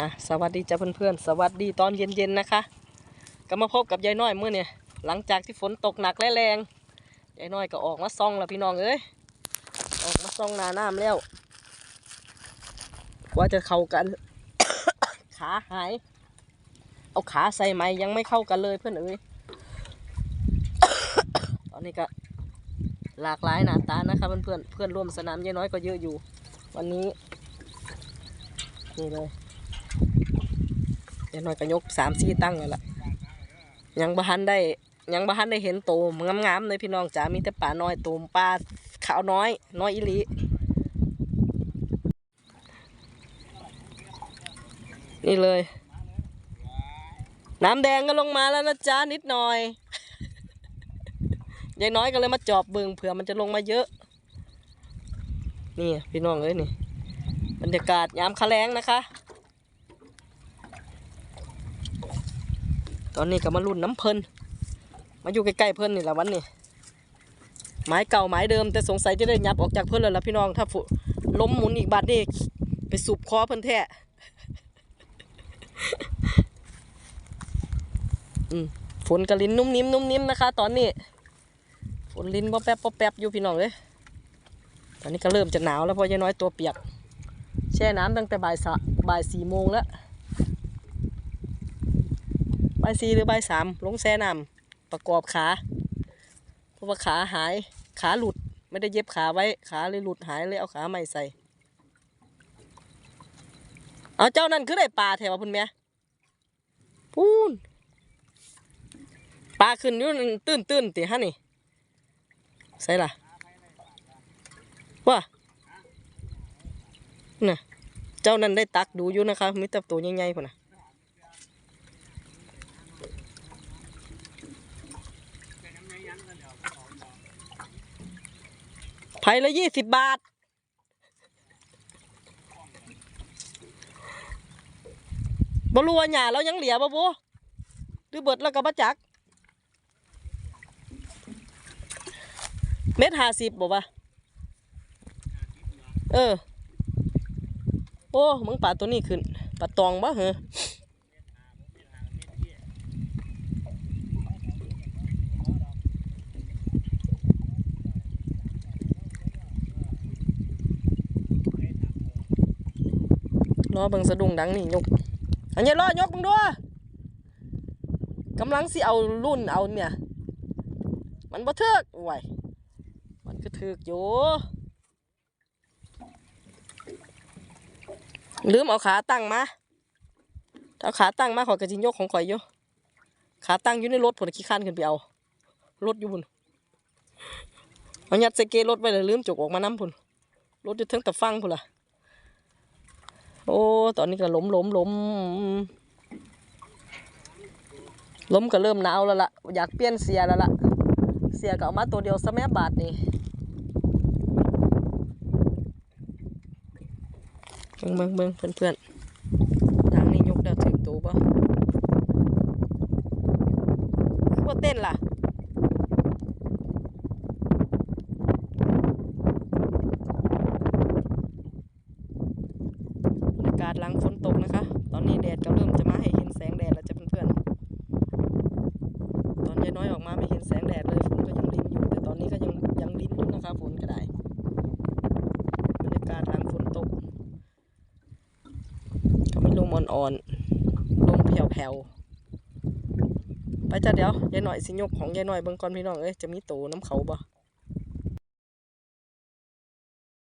อะสวัสดีจ้าเพื่อนๆ สวัสดีตอนเย็นๆนะคะ ก็มาพบกับยายน้อยเมื่อเนี่ยหลังจากที่ฝนตกหนักและแรงยายน้อยก็ออกมาซ่องแล้วพี่น้องเอ้ยออกมาซ่องนาน้ำแล้วว่าจะเข้ากัน ขาหาย เอาขาใส่ไหมยังไม่เข้ากันเลยเพื่อนเอ้ยตอนนี้ก็หลากหลายหน้าตานะคะเพื่อนๆเพื่อนร่วมสนามยายน้อยก็เยอะอยู่ วันนี้นี่เลย ดี๋ยวน่อยก็ยกสามสี่ตั้งแล้วล่ะยังบ่ทันได้ยังบ่ทันได้เห็นโตมงามๆเลยพี่น้องจ๋ามีแต่ป่าน้อยโตมปลาขาวน้อย น้อยอีลีนี่เลย น้ำแดงก็ลงมาแล้วนะจ๊ะนิดหน่อยยายน้อยก็เลยมาจอบเบิงเผื่อมันจะลงมาเยอะ นี่พี่น้องเอ้ยนี่ บรรยากาศยามคะแรงนะคะ ตอนนี้ก็มารุ่นน้ำเพลินมาอยู่ใกล้ๆเพลินนี่แหละวันนี้ไม้เก่าไม้เดิมแต่สงสัยจะได้ยับออกจากเพิ่นแล้วล่ะพี่น้องถ้าฝนล้มหมุนอีกบาดนี่ไปสูบคอเพิ่นแท้อืมฝนกระลินนุ่มนิ่มนุ่มนิ่มนะคะ ตอนนี้ ฝนลินป๊อแป๊บป๊อแป๊บอยู่พี่น้องเลยตอนนี้ก็เริ่มจะหนาวแล้วเพราะยายน้อยตัวเปียก แช่น้ำตั้งแต่บ่ายสะบ่ายสี่โมงแล้วายสี่หรือใบสามลงแช่น้ำประกอบขาเพราะว่าขาหายขาหลุดไม่ได้เย็บขาไว้ขาเลยหลุดหายเลยเอาขาใหม่ใส่ เอาเจ้านั่นคือได้ปลาแถวพุ่นแม่พูนปลาขึ้นอยู่นตื้นตื้นติฮะนี่ใส่ละว่าน่ะเจ้านั่นได้ตักดูอยู่นะคะมีแต่ตัวใหญ่ๆพุ่นน่ะ ไผ่ละยี่สิบบาท บรัวหยาเรายังเหลียบ่บูหรือเบิดแล้วก็มาจัก เม็ดห้าสิบบอกว่าเออ โอ้ มึงป่าตัวนี้ขึ้นป่าตองบ่เหรอ รอเบิ่งสะดุ้งดังนี่ยก อันนี้รอยกมึงด้วยกำลังสิเอารุ่นเอาเนี่ย มันบ่เทือกไหวมันก็เทือกอยู่ลืมเอาขาตั้งมา ถ้าเอาขาตั้งมาข่อยก็จิยกของข่อยอยู่ขาตั้งอยู่ในรถผลขี้ข้านขึ้นไปเอา รถอยู่บุญเอายัดใส่เกรถไว้เลยลืมจกออกมาน้ำพุ่นรถอยู่เทั้งแต่ฟังพุ่นล่ะ โอ้ ตอนนี้ก็ล้มล้มล้มล้มก็เริ่มหนาวแล้วล่ะ อยากเปลี่ยนเสียแล้วล่ะ เสียก็เอามาตัวเดียวสแมับาทนี่เบิ่งเบิ่งเบิ่งเพื่อนเพื่อนทางนี้ยกได้ถึงตัวป่ะว่าเต้นล่ะ บรรยากาศ หลังฝนตกนะคะ ตอนนี้แดดก็เริ่มจะมาให้เห็นแสงแดดแล้วจ้ะเพื่อนๆ ตอนยายน้อยออกมาไม่เห็นแสงแดดเลยฝนก็ยังรินอยู่ แต่ตอนนี้ก็ยังยังรินอยู่นะคะฝนก็ได้บรรยากาศหลังฝนตกก็ไม่ลมอ่อนๆลมแผ่วๆไปจ้ะเดี๋ยวยายหน่อยสิยกของยายหน่อยเบิ่งก่อนพี่น้องเอ้ยจะมีโตน้ำเขาบ่